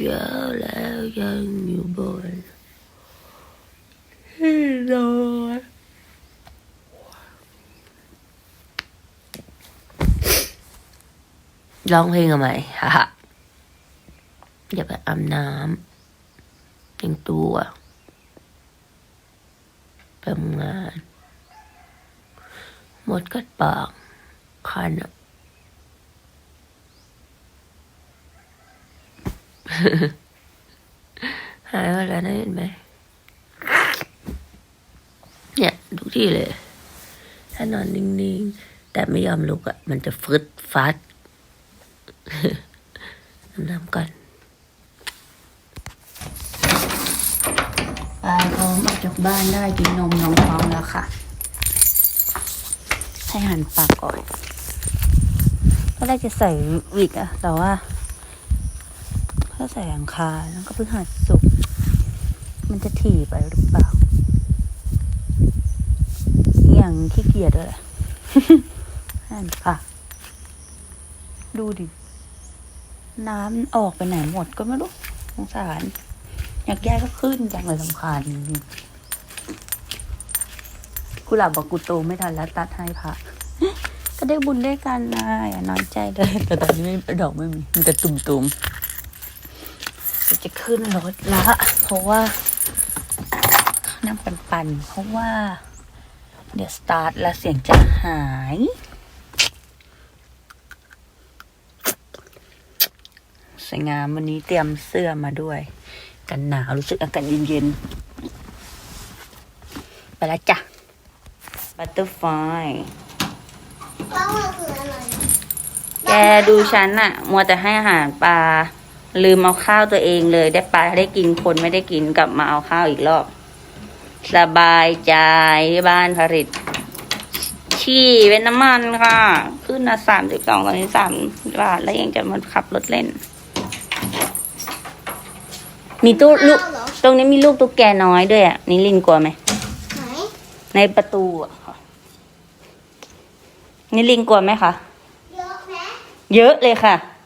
เช้าแล้วยังอยู่บนที่นอนร้องเพลงทำไมฮ่าอย่าไปอาบน้ำแต่งตัวทำงาน หมดกัดปากคันอะ หายหมดแล้วนะเห็นไหมเนี่ยทุกที่เลย ถ้านอนนิ่งๆ แต่ไม่ยอมลุกอะ่ะ มันจะฟึดฟัดน้ำก่อนปพร้อมออกจากบ้านได้กินนมน้องพร้อมแล้วค่ะ ให้หันปากก่อนก็ได้จะใส่วิกอะแต่ว่า ถ้าใส่อังคารแล้วก็พฤหัสสุกมันจะถี่ไปหรือเปล่า อย่างขี้เกียจด้วยแหละหันปากดูดิ น้ำออกไปไหนหมดก็ไม่รู้สงสาร อยากแยกก็ขึ้นจังเลยสำคัญกุหลาบบอกกูโตไม่ทันแล้วตัดให้พระก็ได้บุญได้กันนะอย่าน้อยใจเลยแต่ตอนนี้ไม่ดอกไม่มี มีแต่ตุ่มๆ จะขึ้นรถละเพราะว่านั่งปันๆเพราะว่า เดี๋ยวสตาร์ทแล้วเสียงจะหายสวยงามวันนี้เตรียมเสื้อมาด้วย กันหนาวรู้สึกอากาศเย็นๆไปแล้วจ้ะบัตเตอร์ไฟว่ามันคืออะไรแกดูฉันอะมัวแต่ให้อาหารปลา ลืมเอาข้าวตัวเองเลย ได้ปลาได้กินคนไม่ได้กินกลับมาเอาข้าวอีกรอบ สบายใจที่บ้านผลิตชี่เป็นน้ำมันค่ะ ขึ้นมาสามสิบสองตอนนี้สามบาทแล้วยังจะมาขับรถเล่น มีตู้ลูกข้าวเหรอตรงนี้มีลูกตุ๊กแกน้อยด้วยอะนี่ลินกลัวไหมไหนในประตูอะค่ะนี่ลิงกลัวไหมคะเยอะไหมเยอะเลยค่ะไป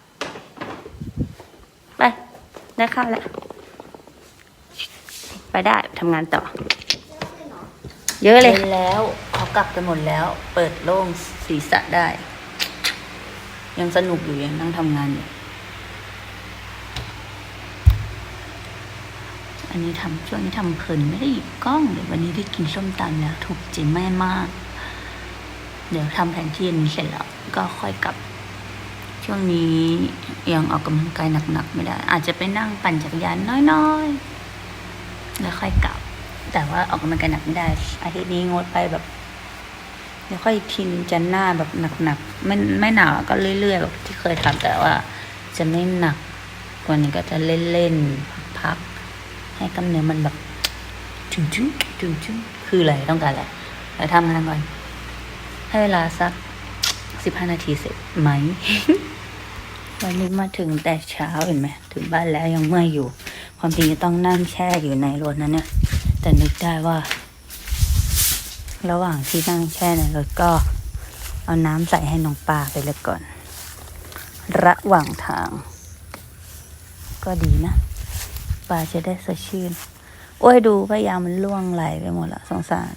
ได้ข้าวแล้ว ไปได้ทำงานต่อ เยอะเลย แล้วเขากลับกันหมดแล้ว เปิดโล่งศีรษะได้ ยังสนุกอยู่ยังนั่งทำงานอยู่ อันนี้ทำช่วงนี้ทำเพลินไม่ได้หยิบกล้องเลยวันนี้ได้กินส้มตำแล้วถูกใจแม่มาก เดี๋ยวทำแผนที่อันนี้เสร็จแล้ว ก็ค่อยกลับ ช่วงนี้ยังออกกำลังกายหนักๆไม่ได้ อาจจะไปนั่งปั่นจักรยานน้อยๆ แล้วค่อยกลับ แต่ว่าออกกำลังกายหนักไม่ได้ อาทิตย์นี้งดไปแบบเดี๋ยวค่อยทินจันหน้าแบบหนักๆไม่ไม่หนาวก็เรื่อยๆแบบที่เคยทำแต่ว่า จะไม่หนักกว่านี้ก็จะเล่นๆพักๆให้กล้ามเนื้อมันแบบถึงจุ้งถึงจุ้งคืออะไรต้องการอะไรแล้วทำงานก่อน ให้เวลาสักสิบห้านาทีเสร็จไหม วันนี้มาถึงแต่เช้าเห็นไหมถึงบ้านแล้วยังเมื่อยอยู่ ความจริงจะต้องนั่งแช่อยู่ในรถนั้นเนี่ย แต่นึกได้ว่า ระหว่างที่นั่งแช่ในรถก็ เอาน้ำใส่ให้น้องปลาไปเลยก่อน ระหว่างทาง ก็ดีนะปลาจะได้สดชื่น โอ้ยดูพยายามมันล่วงไหลไปหมดละสงสาร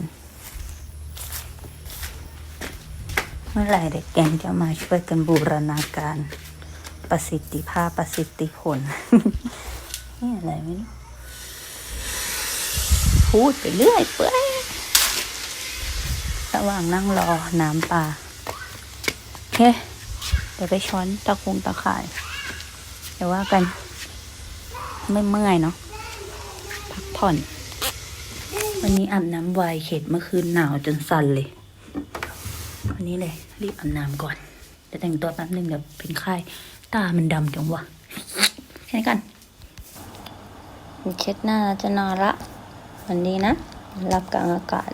เมื่อไหร่เด็กแกงจะมาช่วยกันบูรณาการ ประสิทธิภาพประสิทธิผลนี่อะไรไม่รู้พูดไปเรื่อยเปื่อยระหว่างนั่งรอน้ำปลาโอเคเดี๋ยวไปช้อนตะคุงตะข่าย เดี๋ยวว่ากัน ไม่เมื่อยเนาะพักผ่อน วันนี้อาบน้ำไวเข็ดเมื่อคืนหนาวจนสั่นเลย วันนี้เลย รีบอาบน้ำก่อนเดี๋ยวแต่งตัวแป๊บนึงเดี๋ยวเป็นไข้ ตามันดำจังวะแค่นี้กันเช็ดหน้าจะนอนละ วันนี้นะ รับกลางอากาศ